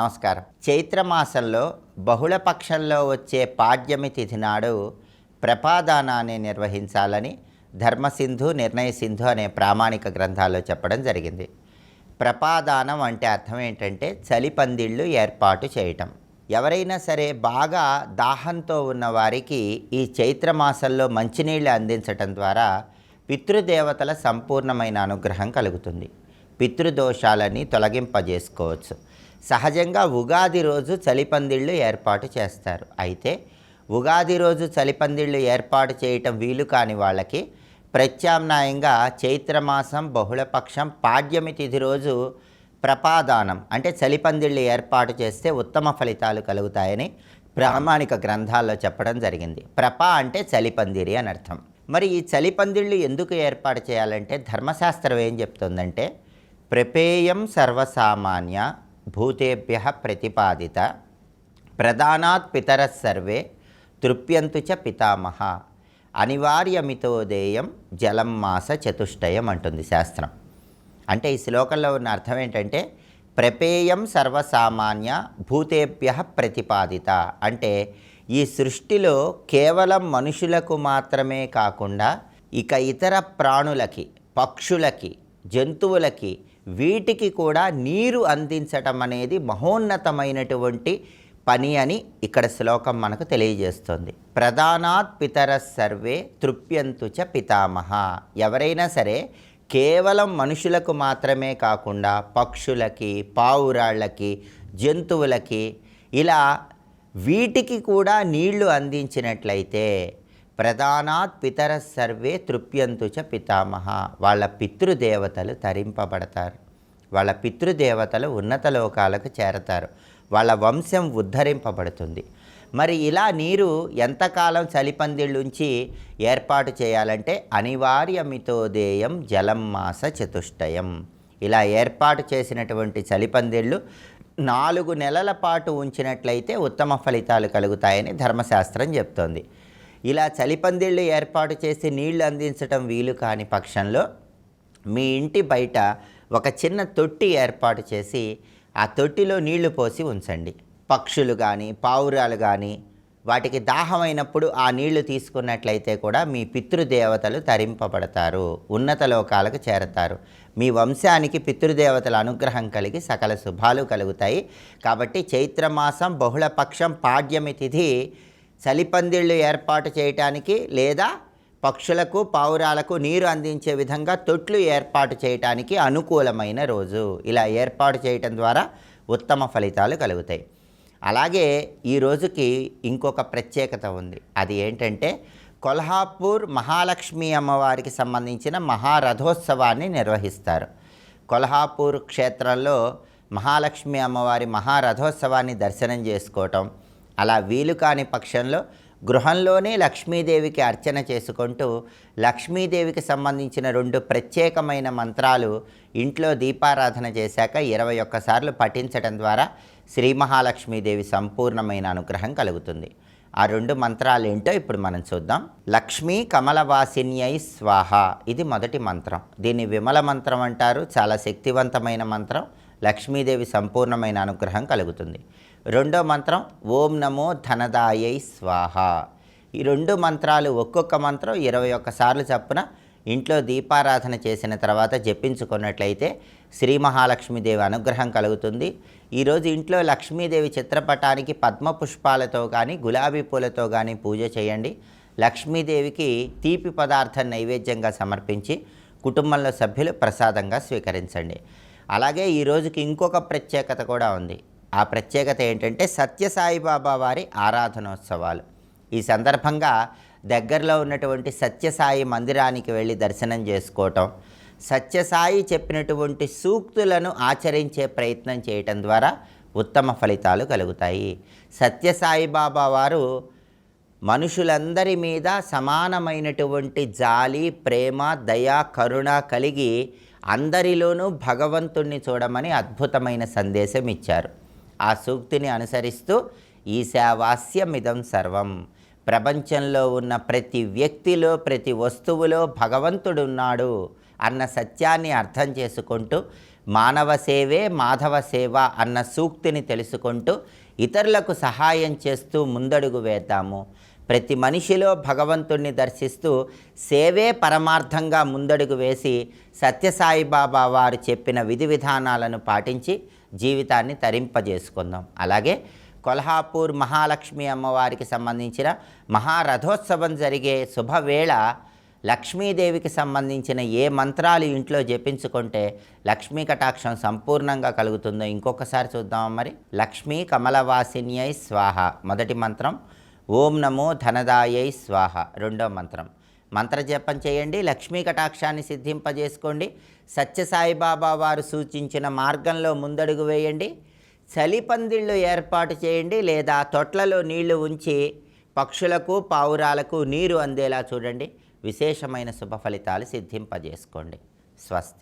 నమస్కారం. చైత్రమాసంలో బహుళపక్షంలో వచ్చే పాడ్యమి తిథి నాడు ప్రపాదానాన్ని నిర్వహించాలని ధర్మసింధు నిర్ణయ సింధు అనే ప్రామాణిక గ్రంథాల్లో చెప్పడం జరిగింది. ప్రపాదానం అంటే అర్థం ఏంటంటే చలిపందిళ్ళు ఏర్పాటు చేయటం. ఎవరైనా సరే బాగా దాహంతో ఉన్న వారికి ఈ చైత్రమాసంలో మంచినీళ్ళు అందించటం ద్వారా పితృదేవతల సంపూర్ణమైన అనుగ్రహం కలుగుతుంది. పితృదోషాలని తొలగింపజేసుకోవచ్చు. సహజంగా ఉగాది రోజు చలిపందిళ్ళు ఏర్పాటు చేస్తారు. అయితే ఉగాది రోజు చలిపందిళ్ళు ఏర్పాటు చేయటం వీలు కాని వాళ్ళకి ప్రత్యామ్నాయంగా చైత్రమాసం బహుళపక్షం పాడ్యమి తిథి రోజు ప్రపాదానం అంటే చలిపందిళ్ళు ఏర్పాటు చేస్తే ఉత్తమ ఫలితాలు కలుగుతాయని ప్రామాణిక గ్రంథాల్లో చెప్పడం జరిగింది. ప్రప అంటే చలిపందిరి అని అర్థం. మరి ఈ చలిపందిళ్ళు ఎందుకు ఏర్పాటు చేయాలంటే ధర్మశాస్త్రం ఏం చెప్తుందంటే ప్రపేయం సర్వసామాన్య భూతేభ్య ప్రతిపాదిత ప్రధానాత్ పితర సర్వే తృప్యంతు చ పితామహ అనివార్యమితోదేయం జలం మాస చతుష్టయం అంటుంది శాస్త్రం. అంటే ఈ శ్లోకంలో ఉన్న అర్థం ఏంటంటే ప్రపేయం సర్వసామాన్య భూతేభ్య ప్రతిపాదిత అంటే ఈ సృష్టిలో కేవలం మనుషులకు మాత్రమే కాకుండా ఇక ఇతర ప్రాణులకి పక్షులకి జంతువులకి వీటికి కూడా నీరు అందించటం అనేది మహోన్నతమైనటువంటి పని అని ఇక్కడ శ్లోకం మనకు తెలియజేస్తుంది. ప్రధానాత్ పితర సర్వే తృప్యంతు చ పితామహ. ఎవరైనా సరే కేవలం మనుషులకు మాత్రమే కాకుండా పక్షులకి పావురాళ్ళకి జంతువులకి ఇలా వీటికి కూడా నీళ్ళు అందించినట్లయితే ప్రధానాత్ పితర సర్వే తృప్యంతు చ పితామహ. వాళ్ళ పితృదేవతలు తరింపబడతారు. వాళ్ళ పితృదేవతలు ఉన్నత లోకాలకు చేరతారు. వాళ్ళ వంశం ఉద్ధరింపబడుతుంది. మరి ఇలా నీరు ఎంతకాలం చలిపందిళ్ళుంచి ఏర్పాటు చేయాలంటే అనివార్యమితోదేయం జలం మాస చతుష్టయం. ఇలా ఏర్పాటు చేసినటువంటి చలిపందిళ్ళు నాలుగు నెలల పాటు ఉంచినట్లయితే ఉత్తమ ఫలితాలు కలుగుతాయని ధర్మశాస్త్రం చెప్తోంది. ఇలా చలిపందిళ్ళు ఏర్పాటు చేసి నీళ్ళు అందించటం వీలు కాని పక్షంలో మీ ఇంటి బయట ఒక చిన్న తొట్టి ఏర్పాటు చేసి ఆ తొట్టిలో నీళ్ళు పోసి ఉంచండి. పక్షులు కానీ పావురాలు కానీ వాటికి దాహమైనప్పుడు ఆ నీళ్ళు తీసుకున్నట్లయితే కూడా మీ పితృదేవతలు తరింపబడతారు ఉన్నత లోకాలకు చేరతారు. మీ వంశానికి పితృదేవతల అనుగ్రహం కలిగి సకల శుభాలు కలుగుతాయి. కాబట్టి చైత్రమాసం బహుళపక్షం పాడ్యమి తిథి చలిపందిళ్ళు ఏర్పాటు చేయటానికి లేదా పక్షులకు పావురాలకు నీరు అందించే విధంగా తొట్లు ఏర్పాటు చేయటానికి అనుకూలమైన రోజు. ఇలా ఏర్పాటు చేయటం ద్వారా ఉత్తమ ఫలితాలు కలుగుతాయి. అలాగే ఈ రోజుకి ఇంకొక ప్రత్యేకత ఉంది. అది ఏంటంటే కొల్హాపూర్ మహాలక్ష్మి అమ్మవారికి సంబంధించిన మహారథోత్సవాన్ని నిర్వహిస్తారు. కొల్హాపూర్ క్షేత్రంలో మహాలక్ష్మి అమ్మవారి మహారథోత్సవాన్ని దర్శనం చేసుకోవటం అలా వీలు కాని పక్షంలో గృహంలోనే లక్ష్మీదేవికి అర్చన చేసుకుంటూ లక్ష్మీదేవికి సంబంధించిన రెండు ప్రత్యేకమైన మంత్రాలు ఇంట్లో దీపారాధన చేశాక ఇరవై ఒక్కసార్లు పఠించడం ద్వారా శ్రీ మహాలక్ష్మీదేవి సంపూర్ణమైన అనుగ్రహం కలుగుతుంది. ఆ రెండు మంత్రాలు ఏంటో ఇప్పుడు మనం చూద్దాం. లక్ష్మీ కమలవాసిన్యై స్వాహ. ఇది మొదటి మంత్రం. దీన్ని విమల మంత్రం అంటారు. చాలా శక్తివంతమైన మంత్రం. లక్ష్మీదేవి సంపూర్ణమైన అనుగ్రహం కలుగుతుంది. రెండో మంత్రం ఓం నమో ధనదాయై స్వాహ. ఈ రెండు మంత్రాలు ఒక్కొక్క మంత్రం ఇరవై ఒక్కసార్లు చప్పున ఇంట్లో దీపారాధన చేసిన తర్వాత జపించుకున్నట్లయితే శ్రీ మహాలక్ష్మీదేవి అనుగ్రహం కలుగుతుంది. ఈరోజు ఇంట్లో లక్ష్మీదేవి చిత్రపటానికి పద్మ పుష్పాలతో కానీ గులాబీ పూలతో కానీ పూజ చేయండి. లక్ష్మీదేవికి తీపి పదార్థం నైవేద్యంగా సమర్పించి కుటుంబంలో సభ్యులు ప్రసాదంగా స్వీకరించండి. అలాగే ఈ రోజుకి ఇంకొక ప్రత్యేకత కూడా ఉంది. ఆ ప్రత్యేకత ఏంటంటే సత్యసాయిబాబా వారి ఆరాధనోత్సవాలు. ఈ సందర్భంగా దగ్గరలో ఉన్నటువంటి సత్యసాయి మందిరానికి వెళ్ళి దర్శనం చేసుకోవటం సత్యసాయి చెప్పినటువంటి సూక్తులను ఆచరించే ప్రయత్నం చేయటం ద్వారా ఉత్తమ ఫలితాలు కలుగుతాయి. సత్యసాయి బాబా వారు మనుషులందరి మీద సమానమైనటువంటి జాలి ప్రేమ దయ కరుణ కలిగి అందరిలోనూ భగవంతుణ్ణి చూడమని అద్భుతమైన సందేశం ఇచ్చారు. ఆ సూక్తిని అనుసరిస్తూ ఈశావాస్యమిదం సర్వం. ప్రపంచంలో ఉన్న ప్రతి వ్యక్తిలో ప్రతి వస్తువులో భగవంతుడున్నాడు అన్న సత్యాన్ని అర్థం చేసుకుంటూ మానవ సేవే మాధవ సేవ అన్న సూక్తిని తెలుసుకుంటూ ఇతరులకు సహాయం చేస్తూ ముందడుగు వేద్దాము. ప్రతి మనిషిలో భగవంతుణ్ణి దర్శిస్తూ సేవే పరమార్థంగా ముందడుగు వేసి సత్యసాయిబాబా వారు చెప్పిన విధి విధానాలను పాటించి జీవితాన్ని తరింపజేసుకుందాం. అలాగే కొల్హాపూర్ మహాలక్ష్మి అమ్మవారికి సంబంధించిన మహారథోత్సవం జరిగే శుభవేళ లక్ష్మీదేవికి సంబంధించిన ఏ మంత్రాలు ఇంట్లో జపించుకుంటే లక్ష్మీ కటాక్షం సంపూర్ణంగా కలుగుతుందో ఇంకొకసారి చూద్దాం మరి. లక్ష్మీ కమలవాసిన్యై స్వాహ. మొదటి మంత్రం. ఓం నమో ధనదాయై స్వాహ. రెండో మంత్రం. మంత్రజపం చేయండి లక్ష్మీ కటాక్షాన్ని సిద్ధింపజేసుకోండి సత్యసాయిబాబా వారు సూచించిన మార్గంలో ముందడుగు వేయండి చలిపందిళ్ళు ఏర్పాటు చేయండి లేదా తొట్లలో నీళ్ళు ఉంచి పక్షులకు పావురాలకు నీరు అందేలా చూడండి. విశేషమైన శుభ ఫలితాలు సిద్ధింపజేసుకోండి. స్వస్తి.